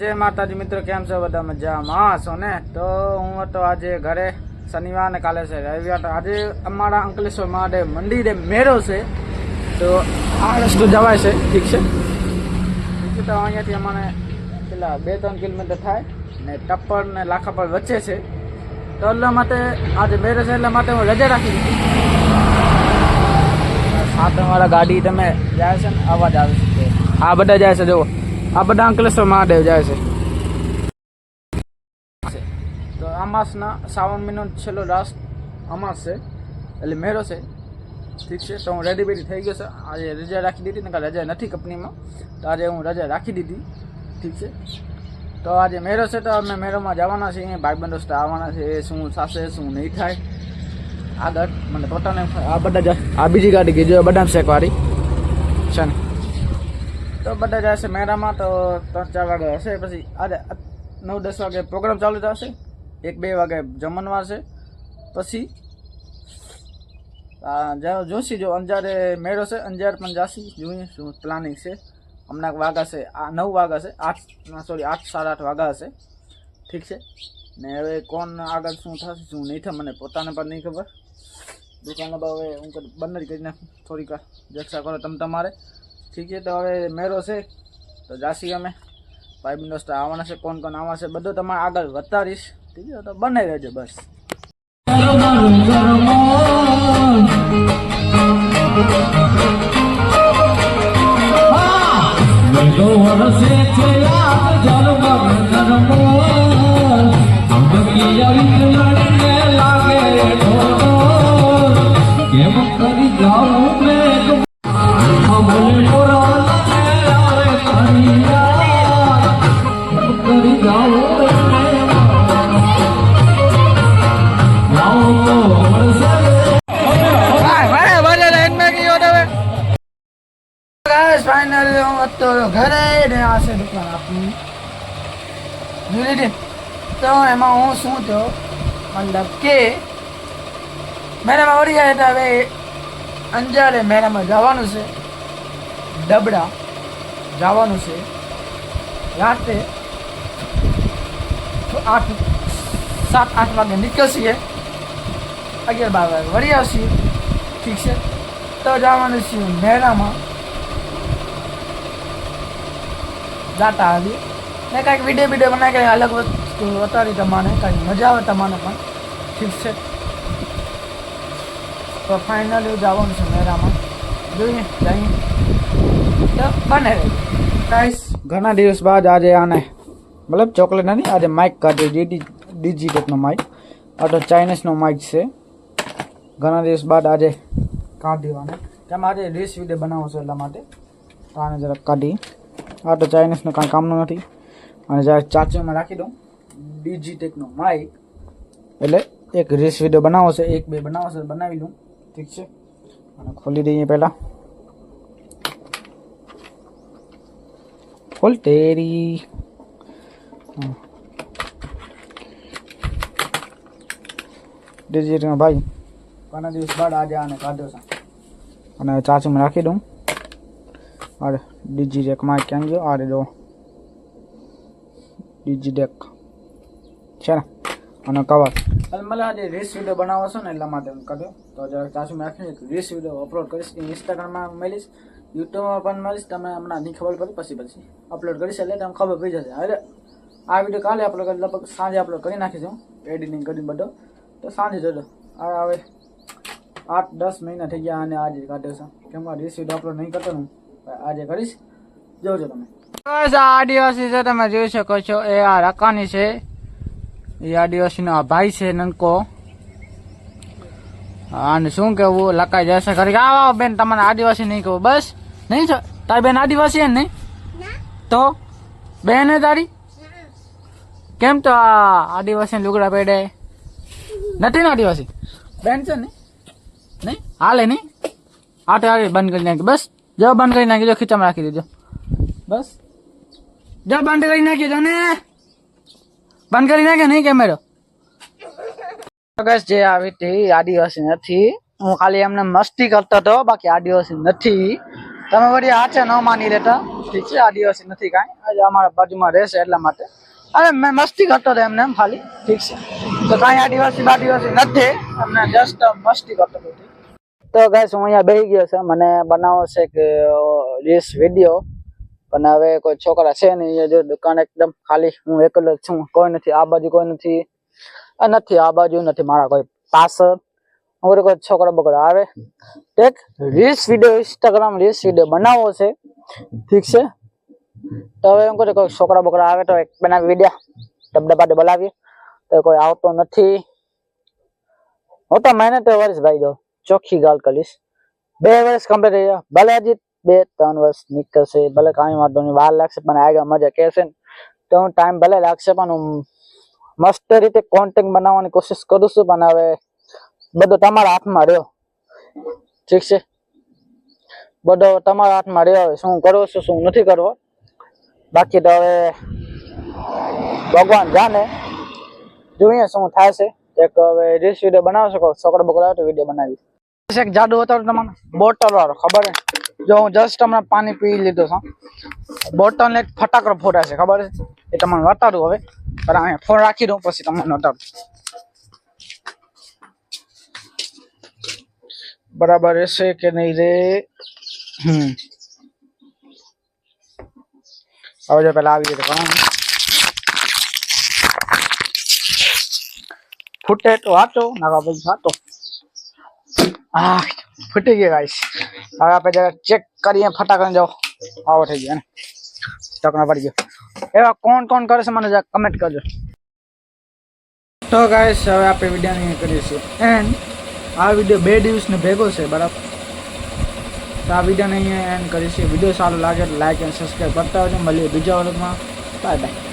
જય માતાજી, મિત્રો, કેમ છો? બધા મજામાં? છો ને? તો હું હતો આજે ઘરે, શનિવાર ને કાલે છે. રવિવાર આજે અમારા અંકલેશ્વર મહાદેવ મંદિરે મેળો છે. તો આ રસ્તો જવાય છે, ઠીક છે? તો અહીંયાથી અમારે પેલા બે ત્રણ કિલોમીટર થાય ને ટપ્પર ને લાખાપર વચ્ચે છે. તો એટલા માટે આજે મેળો છે, એટલા માટે હું રજા રાખી દીધી. સાતમ વાળા ગાડી, તમે જાય છે ને, અવાજ આવે છે. આ બધા જાય છે, જુઓ. આ બધા અંકલેશ્વર મહાદેવ જાય છે. તો અમાસના શ્રાવણ મહિનો છેલ્લો લાસ્ટ અમાસ છે. એટલે મેળો છે. ઠીક છે, તો હું રેડી બેડી થઈ ગયો છે. આજે રજા રાખી દીધી ને રજા નથી કંપનીમાં. તો આજે હું રજા રાખી દીધી. ઠીક છે. તો આજે મેળો છે, તો અમે મેળોમાં જવાના છીએ. ભાઈબંધ આવવાના છે. શું થશે, શું નહીં થાય. આગળ, મને પોતાને આ બધા આ બીજી ગાડી ગઈ જો બધા શેકવાડી છે ને તો બધા જશે મેળામાં, તો ત્રણ ચાર વાગે હશે, પછી આજે નવ દસ વાગે પ્રોગ્રામ ચાલુ થશે, એક બે વાગે જમણવાર છે, પછી જોશી જો અંજારે મેળો છે, અંજાર પણ જાશી જોઈએ શું પ્લાનિંગ છે. હમણાં વાગા છે, આ નવ વાગા છે, આઠ સોરી આઠ, સાડા આઠ વાગા હશે. ઠીક છે? ને હવે કોણ આગળ શું થશે, શું નહીં થાય, મને પોતાને પણ નહીં ખબર. દુકાન હવે હું બંધ કરી નાખું, થોડીક જક્ષા કરો તમે તમારે. ઠીક છે, તો હવે મેળો છે. તો જાસી અમે. ભાઈ દોસ્તો, આવવાના છે, કોણ કોણ આવવાના છે, બધું તમારે આગળ વધારીશ ઠીક છે, તો બને રહેજો, બસ. કેમ ફાઇનલી હું ઘરે ને આ તો એમાં હું શું થયો મતલબ કે મેળામાં વળી હતા હવે અંજારે મેળામાં જવાનું છે ડબડા જવાનું છે રાતે આઠ સાત આઠ વાગે નીકળશીએ અગિયાર બાર વાગે વળી આવશીએ ઠીક છે તો જવાનું છે મેરામાં જાતા આવી ને કાંઈક વીડિયો વીડિયો બનાવી કંઈક અલગ વસ્તુ ઉતારી તમારે કાંઈક મજા આવે તમારે પણ ઠીક છે તો ફાઇનલી જવાનું છે મેળામાં જોઈએ, જઈએ। તો બને ગાઈસ ઘણા દિવસ બાદ આજે આને મતલબ ચોકલેટ નથી આજે માઇક કાઢ્યો ડીજી ડિજિટકનો માઇક આ તો ચાઇનીઝનો માઇક છે. ઘણા દિવસ બાદ આજે કાઢી આને કેમ આજે રીલ્સ વીડિયો બનાવો છો એટલા માટે? તો આને જરાક કાઢી. આ તો ચાઇનીઝનું કાંઈ કામનું નથી. અને જ્યારે ચાચીમાં રાખી દઉં. ડિજિટેકનો માઇક એટલે એક રીલ્સ વીડિયો બનાવો છે, એક બે બનાવો છે, બનાવી લઉં. ઠીક છે? અને ખોલી દઈએ પહેલાં. ખોલ તેરી. હા. ડિજિટનો ભાઈ. ઘણા દિવસ બાદ આજે આને કાઢ્યો છે? અને ચાર્જિંગમાં રાખી દઉં. અરે ડિજિટેકમાં ક્યાં ગયો? અરે જો. ડેક છે ને? અને કવર. મને આજે રીલ્સ વીડિયો બનાવો છો ને એટલા માટે હું કર્યો તો જરા ચાચુમાં રાખીને રીલ્સ વીડિયો અપલોડ કરીશ. ઇન્સ્ટાગ્રામમાં મળીશ. યુટ્યુબમાં પણ મળીશ. તમે હમણાં નહીં ખબર પડી, પછી પછી અપલોડ કરીશ. એટલે તમને ખબર પડી જશે. હવે આ વીડિયો કાલે આપણે લગભગ સાંજે આપણે કરી નાખીશું. એડિટિંગ કરી બધો. તો સાંજે જોજો આ હવે આઠ દસ મહિના થઈ ગયા અને આજે કાઢ્યો છે. કેમ કે અપલોડ નહીં કરતો હું. આજે કરીશ. જોજો તમે. બસ આ આદિવાસી છે. તમે જોઈ શકો છો. એ આ રકાની છે. એ આદિવાસીનો આ ભાઈ છે નનકો અને શું કેવું લકાઈ જશે ખરી આવો બેન તમારે આદિવાસી નહીં કહું બસ નહીં તારી બેન આદિવાસી ને નહીં? તો? બેન તારી? કેમ તો આ આદિવાસી લુગડા પહેરે? નથી ને આદિવાસી? બેન છે ને? નહીં? હાલે નહીં? આટે આટે બંધ કરી નાખી બસ જો બંધ કરી નાખી જો ખીચામાં રાખી દેજો. બસ. જો બંધ કરી નાખી દો ને. બંધ કરી નાખે નહીં કેમેરો બસ જે આવી હતી આદિવાસી નથી. હું ખાલી એમને મસ્તી કરતો હતો બાકી આદિવાસી નથી. તમે વળી છે ન માની લેતા? ઠીક છે આદિવાસી નથી કાંઈ. આજે અમારા બાજુમાં રહેશે એટલા માટે. અરે મેં મસ્તી કરતો હતો એમને એમ ખાલી. ઠીક છે. તો કાંઈ આદિવાસી બાદિવાસી નથી. એમને જસ્ટ મસ્તી કરતો હતો. તો ગાઈસ હું અહીંયા બેસી ગયો છે. મને બનાવો છે કે રીલ્સ વીડિયો પણ હવે કોઈ છોકરા છે નહીં. જો દુકાન એકદમ ખાલી. હું એકલો છું. કોઈ નથી. આ બાજુ કોઈ નથી. નથી. આ બાજુ નથી. મારા કોઈ પાછળ. હું કોઈ છોકરા બકરા આવે. એક reels video Instagram reels video બનાવવો છે. ઠીક છે? તો હવે એમ કહું કોઈ છોકરા બોકરા આવે તો એક બનાવી વિડીયા. ડબડા પાટે બોલાવીએ. તો કોઈ આવતો નથી. હું તો મહેનત વર્ષ ભાઈ દો ચોખ્ખી ગાલ કરીશ. બે વર્ષ કમ્પ્લીટ થઈ ગયા. ભલે હજી બે ત્રણ વર્ષ નીકળશે. ભલે કાંઈ વાંધો નહીં. વાર લાગશે પણ આગળ મજા કહેશે ને. તો હું ટાઈમ ભલે લાગશે પણ હું મસ્ત રીતે કોન્ટેન્ટ બનાવવાની કોશિશ કરું છું. પણ હવે બધો તમારા હાથમાં રહ્યો. ઠીક છે? બધો તમારા હાથમાં રહ્યો. હવે શું કરવો છું, શું નથી કરવો. બાકી તો હવે ભગવાન જાણે. જોઈએ શું થાય છે. એક હવે રીલ્સ વીડિયો બનાવશો શકો છોકરો બકરો આવે તો વીડિયો બનાવી. એક જાદુ હતો તમને બોટલ વાળો, ખબર છે? જો હું જસ્ટ હમણાં પાણી પી લીધું છું. બોટલ એક ફટાકડો ફોટા છે, ખબર છે? એ તમને બતાડું હવે. પણ અહીંયા ફોન રાખી દઉં પછી તમને બતાડું. બરાબર રહેશે કે નહીં રે? હમ. હવે જો પેલા આવી જાય તો ઘણું ફૂટે તો વાંચો નાખા પછી વાંચો આ ફૂટી ગયા ગાઈસ હવે આપણે જરા ચેક કરીએ ફટાકડા જાઓ આવો થઈ ગયો ને ટકના પડી ગયો એવા કોણ કોણ કરે છે મને જરા કમેન્ટ કરજો તો ગાઈસ હવે આપણે વીડિયો અહીં કરીએ છીએ એન્ડ આ વીડિયો બે દિવસનો ભેગો છે, બરાબર? તો આ વિડીયોને અહીંયા એન્ડ કરીશું વીડિયો સારો લાગે તો લાઈક એન્ડ સબસ્ક્રાઈબ કરતા હોય મળીએ બીજા વર્ગમાં. Bye bye